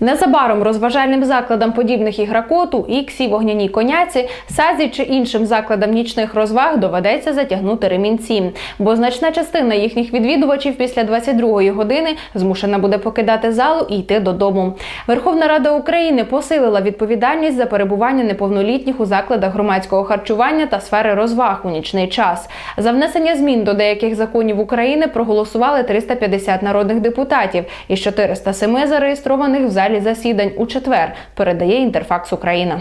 Незабаром розважальним закладам подібних ігракоту, іксі, вогняній коняці, сазі чи іншим закладам нічних розваг доведеться затягнути ремінці, бо значна частина їхніх відвідувачів після 22-ї години змушена буде покидати залу і йти додому. Верховна Рада України посилила відповідальність за перебування неповнолітніх у закладах громадського харчування та сфери розваг у нічний час. За внесення змін до деяких законів України проголосували 350 народних депутатів із 407 зареєстрованих в залі засідань у четвер. Передає Інтерфакс Україна.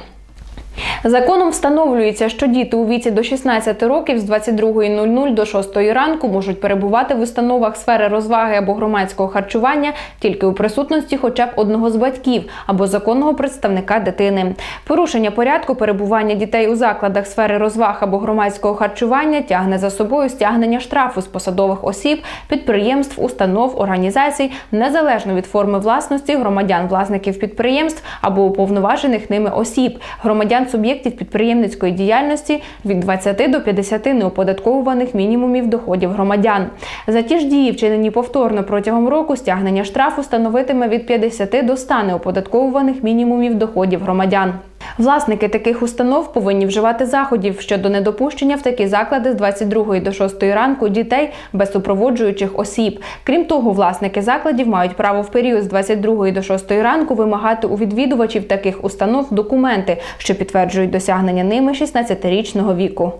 Законом встановлюється, що діти у віці до 16 років з 22.00 до 6 ранку можуть перебувати в установах сфери розваги або громадського харчування тільки у присутності хоча б одного з батьків або законного представника дитини. Порушення порядку перебування дітей у закладах сфери розваг або громадського харчування тягне за собою стягнення штрафу з посадових осіб, підприємств, установ, організацій, незалежно від форми власності громадян, власників підприємств або уповноважених ними осіб, громадян суб'єктів підприємницької діяльності від 20 до 50 неоподатковуваних мінімумів доходів громадян. За ті ж дії, вчинені повторно протягом року, стягнення штрафу становитиме від 50 до 100 неоподатковуваних мінімумів доходів громадян. Власники таких установ повинні вживати заходів щодо недопущення в такі заклади з 22 до 6 ранку дітей без супроводжуючих осіб. Крім того, власники закладів мають право в період з 22 до 6 ранку вимагати у відвідувачів таких установ документи, що підтверджують досягнення ними 16-річного віку.